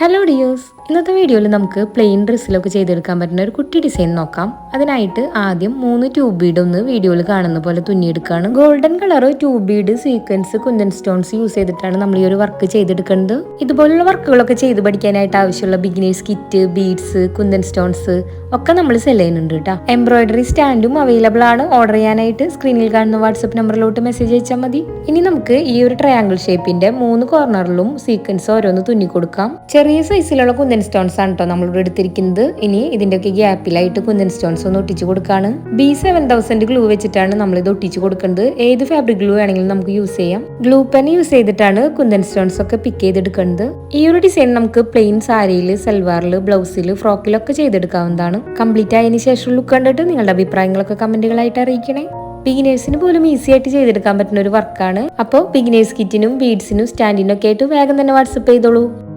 Hello dears ഇന്നത്തെ വീഡിയോയിൽ നമുക്ക് പ്ലെയിൻ ഡ്രസ്സിലൊക്കെ ചെയ്തെടുക്കാൻ പറ്റുന്ന ഒരു കുട്ടി ഡിസൈൻ നോക്കാം. അതിനായിട്ട് ആദ്യം മൂന്ന് ട്യൂബ് ബീഡ് ഒന്ന് വീഡിയോയിൽ കാണുന്ന പോലെ തുന്നിയെടുക്കുകയാണ് golden colour tube bead sequins kundan stones use ചെയ്തിട്ടാണ് നമ്മൾ ഈ ഒരു വർക്ക് ചെയ്തെടുക്കുന്നത്. ഇതുപോലുള്ള വർക്കുകളൊക്കെ ചെയ്ത് പഠിക്കാനായിട്ട് ആവശ്യമുള്ള beginners kit beads kundan stones ഒക്കെ നമ്മൾ സെൽ ചെയ്യുന്നുണ്ട് കേട്ടോ എംബ്രോയിഡറി സ്റ്റാൻഡും അവൈലബിൾ ആണ്. ഓർഡർ ചെയ്യാനായിട്ട് സ്ക്രീനിൽ കാണുന്ന വാട്സപ്പ് നമ്പറിലോട്ട് മെസ്സേജ് അയച്ചാൽ മതി. ഇനി നമുക്ക് ഈ ഒരു ട്രയാങ്കിൾ ഷേപ്പിന്റെ മൂന്ന് കോർണറിലും സീക്വൻസ് ഓരോന്ന് തുന്നി കൊടുക്കാം ചെറിയ സൈസിലുള്ള കുന്തൻ സ്റ്റോൺസ് ആണ് കേട്ടോ നമ്മളിവിടെ എടുത്തിരിക്കുന്നത്. ഇനി ഇതിന്റെ ഒക്കെ ഗ്യാപ്പിലായിട്ട് കുന്തൻ സ്റ്റോൺസ് ഒന്ന് ഒട്ടിച്ചു കൊടുക്കാണ്. ബി സെവൻ തൗസൻഡ് ഗ്ലൂ വെച്ചിട്ടാണ് നമ്മൾ ഇത് ഒട്ടിച്ചു കൊടുക്കുന്നത്. ഏത് ഫാബ്രിക് ഗ്ലൂ ആണെങ്കിലും നമുക്ക് യൂസ് ചെയ്യാം. ഗ്ലൂ പെൻ യൂസ് ചെയ്തിട്ടാണ് കുന്തൻ സ്റ്റോൺസ് ഒക്കെ പിക്ക് ചെയ്തെടുക്കുന്നത്. ഈ ഒരു ഡിസൈൻ നമുക്ക് പ്ലെയിൻ സാരിയിൽ സൽവാറിൽ ബ്ലൗസിൽ ഫ്രോക്കിലൊക്കെ ചെയ്തെടുക്കാവുന്നതാണ്. കംപ്ലീറ്റ് ആയതിനു ശേഷം ലുക്ക് കണ്ടിട്ട് നിങ്ങളുടെ അഭിപ്രായങ്ങളൊക്കെ കമന്റുകളായിട്ട് അറിയിക്കണേ. ബിഗിനേഴ്സിന് പോലും ഈസി ആയിട്ട് ചെയ്തെടുക്കാൻ പറ്റുന്ന ഒരു വർക്കാണ് അപ്പോൾ ബിഗിനേഴ്സ് കിറ്റിനും ബീഡ്സിനും സ്റ്റാൻഡിനും ഒക്കെ ആയിട്ട് വേഗം തന്നെ വാട്സപ്പ് ചെയ്തോളൂ.